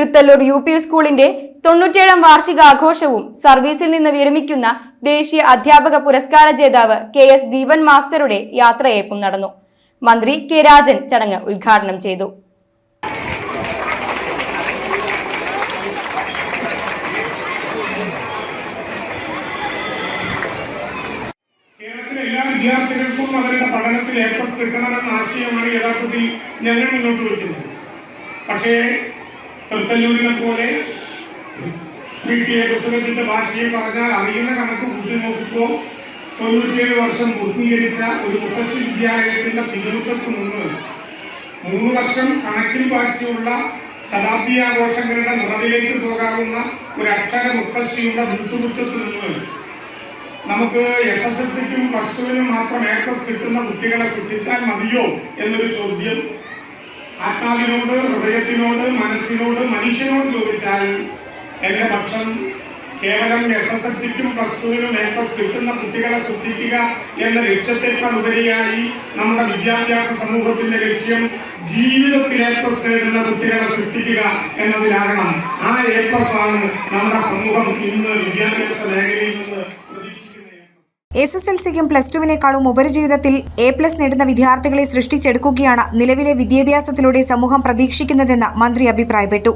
Thrithallur U P സ്കൂളിന്റെ തൊണ്ണൂറ്റേഴാം വാർഷികാഘോഷവും സർവീസിൽ നിന്ന് വിരമിക്കുന്ന ദേശീയ അധ്യാപക പുരസ്കാര ജേതാവ് കെ എസ് ദീപൻ മാസ്റ്ററുടെ യാത്രയേപ്പും നടന്നു. മന്ത്രി കെ രാജൻ ചടങ്ങ് ഉദ്ഘാടനം ചെയ്തു. വിദ്യാർത്ഥികൾക്കും അവരുടെ പഠനത്തിൽ എ പ്ലസ് കിട്ടണമെന്ന ആശയമാണ് യഥാർത്ഥത്തിൽ ഞങ്ങൾ മുന്നോട്ട് വയ്ക്കുന്നത്. പക്ഷേ തൃത്തല്ലൂരിനെ പോലെ പി ടി എ പുസ്തകത്തിന്റെ ഭാഷയെ പറഞ്ഞാൽ അറിയുന്ന കണക്ക് കൂട്ടി നോക്കുമ്പോൾ തൊണ്ണൂറ്റിയേഴ് വർഷം പൂർത്തീകരിച്ച ഒരു മുത്തശ്ശി വിദ്യാലയത്തിന്റെ തിരുമുഖത്ത് നിന്ന് മൂന്ന് വർഷം കണക്കിൽ ബാക്കിയുള്ള ശതാബ്ദി ആഘോഷങ്ങളുടെ നിറവിലേക്ക് പോകാവുന്ന ഒരു അക്ഷര മുത്തശ്ശിയുടെ വീട്ടുമുറ്റത്ത് നിന്ന് നമുക്ക് എസ് എസ് എൽ സിക്കും പ്ലസ് ടുവിനും മാത്രം എ പ്ലസ് കിട്ടുന്ന കുട്ടികളെ സൃഷ്ടിച്ചാൽ മതിയോ എന്നൊരു ചോദ്യം ആത്മാവിനോട് ഹൃദയത്തിനോട് മനസ്സിനോട് മനുഷ്യനോട് ചോദിച്ചാൽ എന്റെ പക്ഷം കേവലം എസ് എസ് എൽ സിക്കും പ്ലസ് ടുവിനും എ പ്ലസ് കിട്ടുന്ന കുട്ടികളെ സൃഷ്ടിക്കുക എന്ന ലക്ഷ്യത്തെക്കാൾ ഉപരിയായി നമ്മുടെ വിദ്യാഭ്യാസ സമൂഹത്തിന്റെ ലക്ഷ്യം ജീവിതത്തിൽ എ പ്ലസ് നേടുന്ന കുട്ടികളെ സൃഷ്ടിക്കുക എന്നതിലാകണം ആ എ പ്ലസ് ആണ് നമ്മുടെ സമൂഹം ഇന്ന് വിദ്യാഭ്യാസ മേഖലയിൽ നിന്ന് എസ് എസ് എൽ സിക്കും പ്ലസ് ടുവിനേക്കാളും ഉപരിജീവിതത്തിൽ എ പ്ലസ് നേടുന്ന വിദ്യാർത്ഥികളെ സൃഷ്ടിച്ചെടുക്കുകയാണ് നിലവിലെ വിദ്യാഭ്യാസത്തിലൂടെ സമൂഹം പ്രതീക്ഷിക്കുന്നതെന്ന് മന്ത്രി അഭിപ്രായപ്പെട്ടു.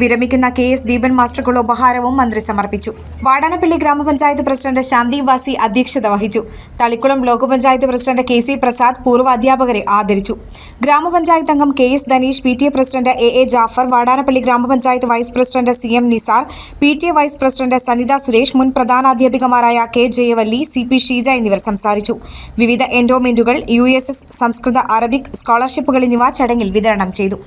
വിരമിക്കുന്ന കെ എസ് ദീപൻ മാസ്റ്റർക്കുള്ള ഉപഹാരവും മന്ത്രി സമർപ്പിച്ചു. വാടാനപ്പള്ളി ഗ്രാമപഞ്ചായത്ത് പ്രസിഡന്റ് ശാന്തി വാസി അധ്യക്ഷത വഹിച്ചു. Thalikulam block panchayat president K C Prasad പൂർവ അധ്യാപകരെ ആദരിച്ചു. ഗ്രാമപഞ്ചായത്ത് അംഗം K S Dhaneesh P T A president A A Jafar Vadanappally ഗ്രാമപഞ്ചായത്ത് vice president C M Nisar P T A vice president Sanitha Suresh മുൻ പ്രധാനാധ്യാപികമാരായ K Jayavalli C P Sheeja എന്നിവർ സംസാരിച്ചു. വിവിധ എൻഡോമെന്റുകൾ യു സംസ്കൃത അറബിക് സ്കോളർഷിപ്പുകൾ എന്നിവ ചടങ്ങിൽ വിതരണം ചെയ്തു.